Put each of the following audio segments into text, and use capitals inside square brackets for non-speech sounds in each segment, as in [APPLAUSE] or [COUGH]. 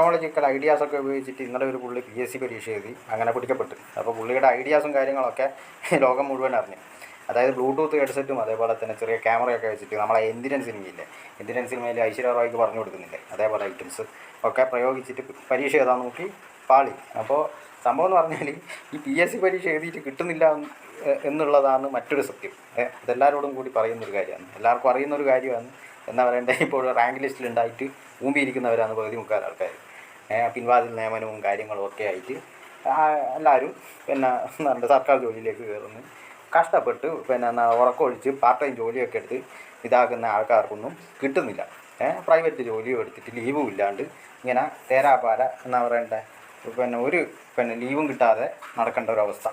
Technological ഐഡിയാസൊക്കെ ഉപയോഗിച്ചിട്ട് ഇന്നലെ ഒരു പുള്ളി പി എസ് സി പരീക്ഷ എഴുതി അങ്ങനെ പിടിക്കപ്പെട്ടു അപ്പോൾ പുള്ളിയുടെ ഐഡിയാസും കാര്യങ്ങളൊക്കെ [LAUGHS] ലോകം മുഴുവൻ അറിഞ്ഞു. അതായത് ബ്ലൂടൂത്ത് ഹെഡ്സെറ്റും അതേപോലെ തന്നെ ചെറിയ ക്യാമറയൊക്കെ വെച്ചിട്ട് നമ്മളെ എന്തിനൻ സിനിമയില്ലേ എന്തിനൻ സിനിമയിൽ ഐശ്വര്യ റോയ്ക്ക് പറഞ്ഞു കൊടുക്കുന്നില്ലേ? അതേപോലെ ഐറ്റംസ് ഒക്കെ പ്രയോഗിച്ചിട്ട് പരീക്ഷ എഴുതാൻ നോക്കി പാളി. അപ്പോൾ സംഭവം എന്ന് പറഞ്ഞാൽ ഈ പി എസ് സി പരീക്ഷ എഴുതിയിട്ട് കിട്ടുന്നില്ല എന്നുള്ളതാണ് മറ്റൊരു സത്യം. ഇതെല്ലാവരോടും കൂടി പറയുന്നൊരു കാര്യമാണ്. എല്ലാവർക്കും അറിയുന്ന ഒരു കാര്യമാണ്. എന്താ പറയണ്ടേ? ഇപ്പോൾ റാങ്ക് ലിസ്റ്റിലുണ്ടായിട്ട് ഊമ്പിയിരിക്കുന്നവരാണ് പകുതി മുക്കാൽ ആൾക്കാർ പിൻവാതിൽ നിയമനവും കാര്യങ്ങളും ഒക്കെ ആയിട്ട് എല്ലാവരും പിന്നെ നല്ല സർക്കാർ ജോലിയിലേക്ക് കയറുന്നു. കഷ്ടപ്പെട്ട് പിന്നെ എന്നാ ഉറക്കമൊഴിച്ച് പാർട്ട് ടൈം ജോലിയൊക്കെ എടുത്ത് ഇതാക്കുന്ന ആൾക്കാർക്കൊന്നും കിട്ടുന്നില്ല. പ്രൈവറ്റ് ജോലിയും എടുത്തിട്ട് ലീവും ഇല്ലാണ്ട് ഇങ്ങനെ തേരാപാര എന്നാ പറയണ്ടേ? പിന്നെ ഒരു പിന്നെ ലീവും കിട്ടാതെ നടക്കേണ്ട ഒരു അവസ്ഥ.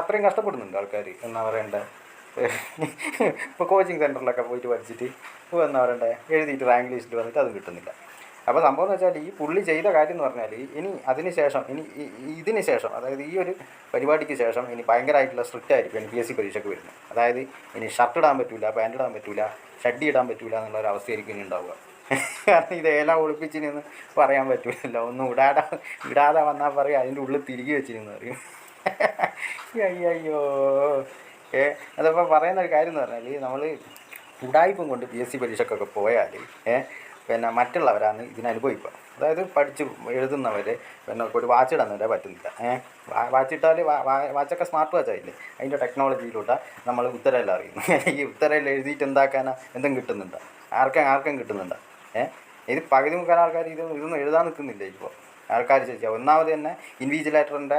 അത്രയും കഷ്ടപ്പെടുന്നുണ്ട് ആൾക്കാർ എന്നാ പറയണ്ടേ? ഇപ്പോൾ കോച്ചിങ് സെന്ററിലൊക്കെ പോയിട്ട് പഠിച്ചിട്ട് ഇപ്പോൾ എന്താ പറയണ്ടേ? എഴുതിയിട്ട് റാങ്ക് ലിസ്റ്റിൽ വന്നിട്ട് അത് കിട്ടുന്നില്ല. അപ്പോൾ സംഭവം എന്ന് വെച്ചാൽ ഈ പുള്ളി ചെയ്ത കാര്യം എന്ന് പറഞ്ഞാൽ ഇനി അതിന് ശേഷം ഇനി ഇതിന് ശേഷം അതായത് ഈ ഒരു പരിപാടിക്ക് ശേഷം ഇനി ഭയങ്കരമായിട്ടുള്ള സ്ട്രിക്റ്റ് ആയിരിക്കും എൻ പി എസ് സി പരീക്ഷയ്ക്ക് വരുന്നത്. അതായത് ഇനി ഷർട്ട് ഇടാൻ പറ്റില്ല പാന്റ് ഇടാൻ പറ്റില്ല ഷഡ്ഡി ഇടാൻ പറ്റില്ല എന്നുള്ള ഒരു അവസ്ഥയായിരിക്കും ഇനി ഉണ്ടാവുക. [LAUGHS] കാരണം ഇത് ഏല ഒളിപ്പിച്ചിനെന്ന് പറയാൻ പറ്റില്ലല്ലോ ഒന്നും ഇടാതെ ഇടാതെ വന്നാൽ പറയും അതിന്റെ ഉള്ളിൽ തിരികെ വെച്ചിരുന്നു പറയും. [LAUGHS] അയ്യോ ഏ അതപ്പോൾ പറയുന്ന ഒരു കാര്യം എന്ന് പറഞ്ഞാൽ നമ്മൾ ഉടായ്പും കൊണ്ട് പി എസ് സി പരീക്ഷക്കൊക്കെ പോയാൽ ഏ പിന്നെ മറ്റുള്ളവരാണ് ഇതിനനുഭവിക്കുക അതായത് പഠിച്ച് എഴുതുന്നവർ പിന്നെ ഒരു വാച്ച് ഇടാൻ പറ്റുന്നില്ല ഏഹ് വാച്ചിട്ടാൽ വാച്ചൊക്കെ സ്മാർട്ട് വാച്ച് ആയില്ലേ? അതിന്റെ ടെക്നോളജിയിലൂടെ നമ്മൾ ഉത്തരമെല്ലാം അറിയുന്നു. [LAUGHS] ഈ ഉത്തരയിൽ എഴുതിയിട്ട് എന്താക്കാനാ? എന്തും കിട്ടുന്നുണ്ട്. ആർക്കും ആർക്കും കിട്ടുന്നുണ്ട്. ഏഹ് ഇത് പകുതി മുക്കാൽ ആൾക്കാർ ഇത് ഇതൊന്നും എഴുതാൻ നിൽക്കുന്നില്ല ഇപ്പോൾ ആൾക്കാർ ചോദിച്ചാൽ ഒന്നാമത് തന്നെ ഇൻവിജിലേറ്ററിന്റെ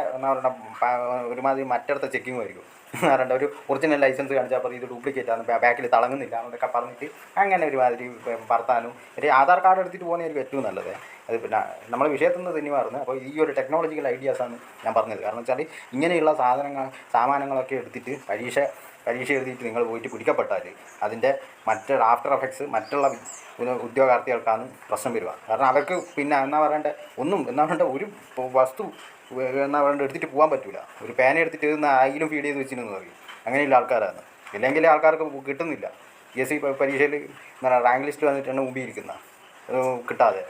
പ- ഒരുമാതിരി മറ്റടുത്ത ചെക്കിങ് ആയിരിക്കും. [LAUGHS] പറയണ്ട ഒരു ഒറിജിനൽ ലൈസൻസ് കാണിച്ചാൽ അപ്പോൾ ഇത് ഡ്യൂപ്ലിക്കേറ്റ് ആണ് ബാക്കിൽ തിളങ്ങുന്നില്ല എന്നൊക്കെ പറഞ്ഞിട്ട് അങ്ങനെ ഒരുമാതിരി പറത്താനും ഒരു ആധാർ കാർഡ് എടുത്തിട്ട് പോകുന്നതായിരിക്കും ഏറ്റവും നല്ലത്. അത് പിന്നെ നമ്മൾ വിഷയത്തിൽ നിന്ന് തന്നെ മാറുന്നത്. അപ്പോൾ ഈ ഒരു ടെക്നോളജിക്കൽ ഐഡിയാസാണ് ഞാൻ പറഞ്ഞത്. കാരണം വെച്ചാൽ ഇങ്ങനെയുള്ള സാധനങ്ങൾ സാമാനങ്ങളൊക്കെ എടുത്തിട്ട് പരീക്ഷ പരീക്ഷ എഴുതിയിട്ട് നിങ്ങൾ പോയിട്ട് പിടിക്കപ്പെട്ടാൽ അതിന്റെ മറ്റ് ആഫ്റ്റർ എഫക്ട്സ് മറ്റുള്ള ഉദ്യോഗാർത്ഥികൾക്കാണ് പ്രശ്നം വരിക. കാരണം അവർക്ക് പിന്നെ എന്നാ പറയണ്ടേ ഒന്നും എന്നാ പറയണ്ട ഒരു വസ്തു എന്നാ പറയണ്ട എടുത്തിട്ട് പോകാൻ പറ്റില്ല ഒരു പേന എടുത്തിട്ട് എഴുതുന്ന ആയിലും ഫീഡ് ചെയ്ത് വെച്ചിരുന്നു പറയും അങ്ങനെയുള്ള ആൾക്കാരാണ്. ഇല്ലെങ്കിൽ ആൾക്കാർക്ക് കിട്ടുന്നില്ല. പി എസ് സി പരീക്ഷയിൽ റാങ്ക് ലിസ്റ്റ് വന്നിട്ടാണ് മുമ്പിൽ കിട്ടാതെ.